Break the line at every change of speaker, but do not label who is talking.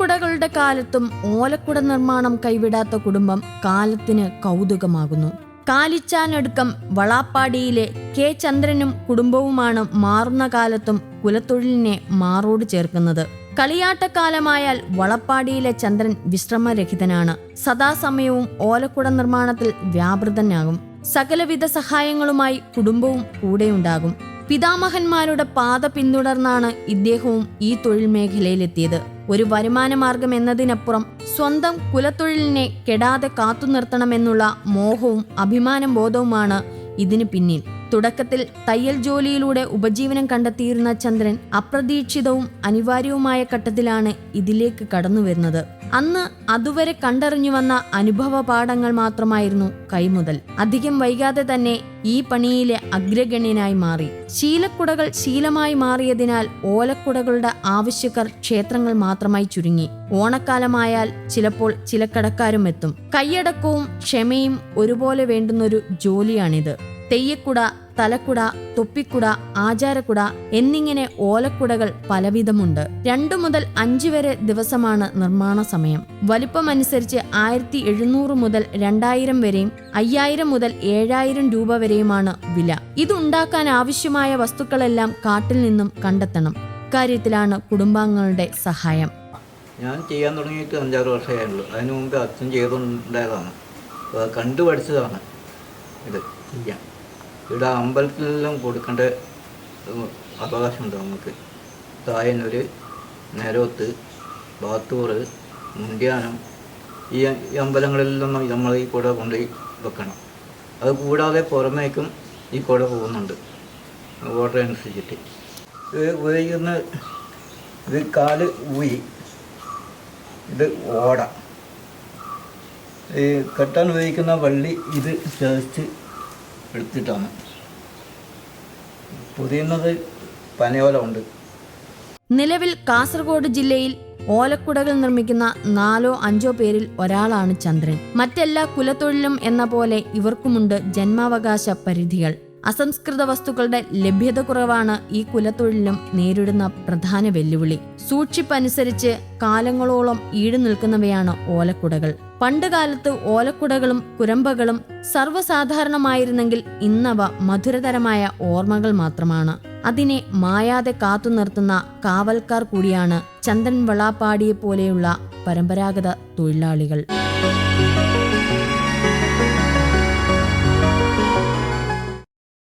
കുടകളുടെ കാലത്തും ഓലക്കുട നിർമ്മാണം കൈവിടാത്ത കുടുംബം കാലത്തിന് കൗതുകമാകുന്നു. കാലിച്ചാനടുക്കം വളാപ്പാടിയിലെ കെ ചന്ദ്രനും കുടുംബവുമാണ് മാറുന്ന കാലത്തും കുലത്തൊഴിലിനെ മാറോട് ചേർക്കുന്നത്. കളിയാട്ടക്കാലമായാൽ വളപ്പാടിയിലെ ചന്ദ്രൻ വിശ്രമരഹിതനാണ്. സദാസമയവും ഓലക്കുട നിർമ്മാണത്തിൽ വ്യാപൃതനാകും. സകലവിധ സഹായങ്ങളുമായി കുടുംബവും കൂടെയുണ്ടാകും. പിതാമഹന്മാരുടെ പാത പിന്തുടർന്നാണ് ഇദ്ദേഹവും ഈ തൊഴിൽ മേഖലയിലെത്തിയത്. ഒരു വരുമാനമാർഗം എന്നതിനപ്പുറം സ്വന്തം കുലത്തൊഴിലിനെ കെടാതെ കാത്തുനിർത്തണമെന്നുള്ള മോഹവും അഭിമാനം ബോധവുമാണ് ഇതിന് പിന്നിൽ. തുടക്കത്തിൽ തയ്യൽ ജോലിയിലൂടെ ഉപജീവനം കണ്ടെത്തിയിരുന്ന ചന്ദ്രൻ അപ്രതീക്ഷിതവും അനിവാര്യവുമായ ഘട്ടത്തിലാണ് ഇതിലേക്ക് കടന്നു വരുന്നത്. അന്ന് അതുവരെ കണ്ടറിഞ്ഞു വന്ന അനുഭവ പാഠങ്ങൾ മാത്രമായിരുന്നു കൈമുതൽ. അധികം വൈകാതെ തന്നെ ഈ പണിയിലെ അഗ്രഗണ്യനായി മാറി. ശീലക്കുടകൾ ശീലമായി മാറിയതിനാൽ ഓലക്കുടകളുടെ ആവശ്യക്കാർ ക്ഷേത്രങ്ങൾ മാത്രമായി ചുരുങ്ങി. ഓണക്കാലമായാൽ ചിലപ്പോൾ ചില കടക്കാരും എത്തും. കൈയടക്കവും ക്ഷമയും ഒരുപോലെ വേണ്ടുന്നൊരു ജോലിയാണിത്. തെയ്യക്കുട തലക്കുട തൊപ്പിക്കുട ആചാരക്കുട എന്നിങ്ങനെ ഓലക്കുടകൾ പലവിധമുണ്ട്. രണ്ടു മുതൽ അഞ്ച് വരെ ദിവസമാണ് നിർമ്മാണ സമയം. വലിപ്പമനുസരിച്ച് ആയിരത്തി എഴുന്നൂറ് മുതൽ രണ്ടായിരം വരെയും അയ്യായിരം മുതൽ ഏഴായിരം രൂപ വരെയുമാണ് വില. ഇതുണ്ടാക്കാൻ ആവശ്യമായ വസ്തുക്കളെല്ലാം കാട്ടിൽ നിന്നും കണ്ടെത്തണം. ഇക്കാര്യത്തിലാണ് കുടുംബാംഗങ്ങളുടെ സഹായം.
ഞാൻ ചെയ്യാൻ തുടങ്ങിയിട്ട് അഞ്ചാറ് വർഷമായുള്ളൂ. അതിനു മുമ്പ് അച്ഛൻ ചെയ്തുണ്ടായതാണ് അപ്പോൾ അത് കണ്ടു പഠിച്ചതാണ് ഇത് ചെയ്യാൻ. ഇവിടെ അമ്പലത്തിലെല്ലാം കൊടുക്കേണ്ട അവകാശമുണ്ട് നമുക്ക്? തായനൂര് നേരോത്ത് ബാത്തൂറ് മുണ്ടിയാനം ഈ അമ്പലങ്ങളിലെല്ലാം നമ്മൾ ഈ കുട കൊണ്ടുപോയി വെക്കണം. അത് കൂടാതെ പുറമേക്കും ഈ കുട പോകുന്നുണ്ട്. ഓർഡർ അനുസരിച്ചിട്ട് ഉപയോഗിക്കുന്ന ഇത് കാൽ ഊയി. ഇത് ഓട. ഈ കെട്ടാൻ ഉപയോഗിക്കുന്ന വള്ളി ഇത് ചേർച്ച് എടുത്തിട്ടാണ് പുതിയുന്നത് പനയോല ഉണ്ട്
നിലവിൽ കാസർഗോഡ് ജില്ലയിൽ ഓലക്കുടകൾ നിർമ്മിക്കുന്ന നാലോ അഞ്ചോ പേരിൽ ഒരാളാണ് ചന്ദ്രൻ. മറ്റെല്ലാ കുലത്തൊഴിലും എന്ന പോലെ ഇവർക്കുമുണ്ട് ജന്മാവകാശ പരിധികൾ. അസംസ്കൃത വസ്തുക്കളുടെ ലഭ്യത കുറവാണ് ഈ കുലത്തൊഴിലിലും നേരിടുന്ന പ്രധാന വെല്ലുവിളി. സൂക്ഷിപ്പനുസരിച്ച് കാലങ്ങളോളം ഈട് നിൽക്കുന്നവയാണ് ഓലക്കുടകൾ. പണ്ട് കാലത്ത് ഓലക്കുടകളും കുരമ്പകളും സർവസാധാരണമായിരുന്നെങ്കിൽ ഇന്നവ മധുരതരമായ ഓർമ്മകൾ മാത്രമാണ്. അതിനെ മായാതെ കാത്തു നിർത്തുന്ന കാവൽക്കാർ കൂടിയാണ് ചന്ദൻ വളാപ്പാടിയെ പോലെയുള്ള പരമ്പരാഗത തൊഴിലാളികൾ.